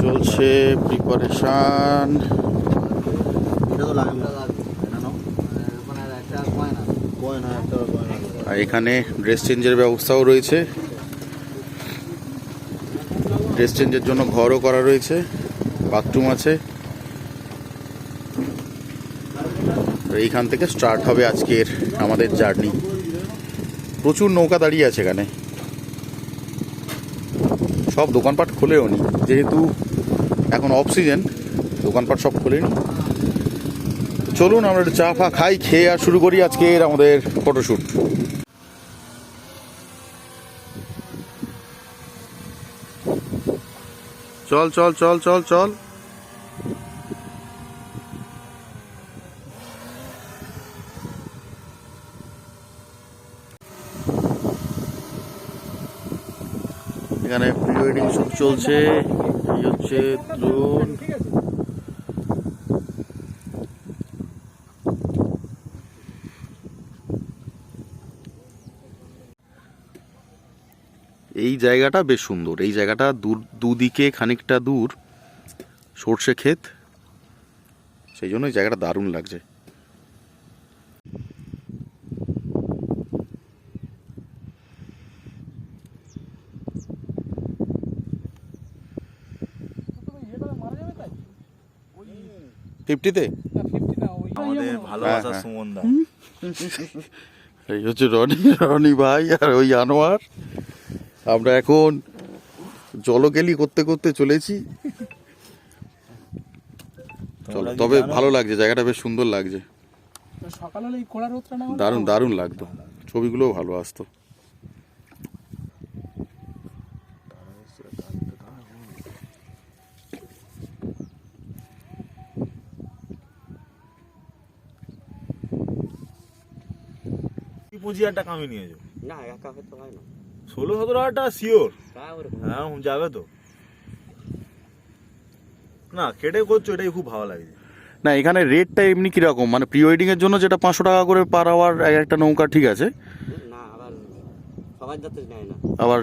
চলছে প্রিপারেশন এখানে ড্রেস চেঞ্জের ব্যবস্থাও রয়েছে। ড্রেস চেঞ্জের জন্য ঘরও করা রয়েছে বাথরুম আছে। এইখান থেকে স্টার্ট হবে আজকের আমাদের জার্নি প্রচুর নৌকা দাঁড়িয়ে আছে এখানে। সব দোকানপাট খোলেও নি। যেহেতু এখন অফ দোকানপাট সব খোলেনি চলুন, আমরা একটু চা ফা খাই, খেয়ে আর শুরু করি আজকের আমাদের ফটোশ্যুট চল চল চল চল চল। এখানে প্রি ওয়েডিং শুট চলছে। এই হচ্ছে দ্রোণ এই জায়গাটা বেশ সুন্দর। এই জায়গাটা দূর, দুদিকে খানিকটা দূর সর্ষে ক্ষেত। সেই জন্য এই জায়গাটা দারুণ লাগছে। ফিফটিতে আমাদের হ্যাঁ। সুমন দা এই হচ্ছে রনি রনি ভাই আর ওই আনোয়ার। আমরা এখন জলকেলি করতে করতে চলেছি। চলো তবে ভালো লাগছে জায়গাটা বেশ সুন্দর লাগছে। দারুণ দারুণ লাগতো। ছবিগুলোও ভালো আসতো। পঁচিশ হাজার টাকা আমি নিয়েছো না একা হয়তো হয় না ষোলো সতেরো হাজার টাকা শিওর হ্যাঁ যাবে তো। না কেটে করছ এটাই খুব ভালো লাগছে। না এখানে রেটটা এমনি কীরকম? মানে প্রি ওয়েডিং এর জন্য যেটা পাঁচশো টাকা করে পার আওয়ার একটা নৌকা ঠিক আছে? না আবার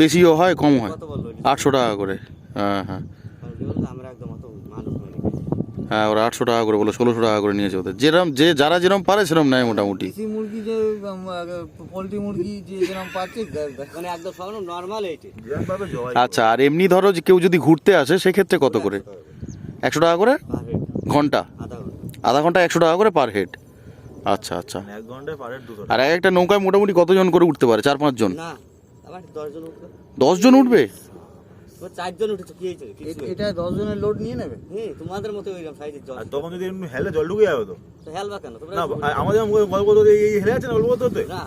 বেশিও হয় কম হয়। আটশো টাকা করে। হ্যাঁ হ্যাঁ। আমরা একদম হ্যাঁ ওরা আটশো টাকা করে বলো ষোলোশো টাকা করে নিয়েছে ওদের। যেরম যে যারা যেরম পারে সেরম নেয় মোটামুটি। দেশি মুরগি যে পোলট্রি মুরগি যে যেরকম পাচ্ছে মানে একদম সব নর্মাল এইটি আচ্ছা আর এমনি ধরো যে কেউ যদি ঘুরতে আসে সেক্ষেত্রে কত করে? একশো টাকা করে? ঘণ্টা? আধা ঘণ্টা। একশো টাকা করে পার হেড আচ্ছা আচ্ছা। এক ঘন্টায় আর এক একটা নৌকায় মোটামুটি কতজন করে উঠতে পারে? চার পাঁচজন? দশজন উঠবে? চারজন উঠেছে কি হয়েছে? এটা দশ জনের লোড নিয়ে নেবে? হ্যাঁ তোমাদের মতো ওইরকম সাইজের জল। তখন যদি এমনি হেলে জল ঢুকে যাবে তো? তো হেলবা কেন? না আমাদের গল্প করতে এই এই হেলে আছে না গল্প করতে না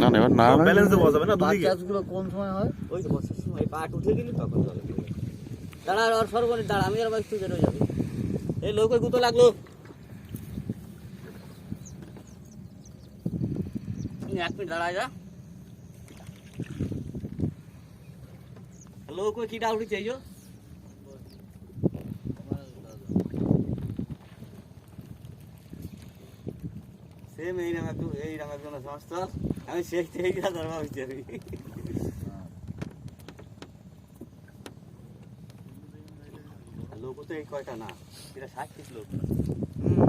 না, না, না, না। ব্যালেন্সে বসাবে না দুদিকে? চাষগুলো কোন সময় হয়? ওই তো বর্ষার সময় পাট উঠে গেলি তখন জল দাঁড়া আর সর্বনে দাঁড়া আমি আর যাবে। এই লোক গুতো লাগল। এক মিনিট দাঁড়ায় যা। লোক ওই কিটা উঠেছে এই সেম এইরকম একটু এইরকম একজন সমস্যা আমি সেই থেকে ধর্ম হচ্ছে আমি লোক তো এই কয়টা না এটা ষাট পিস লোক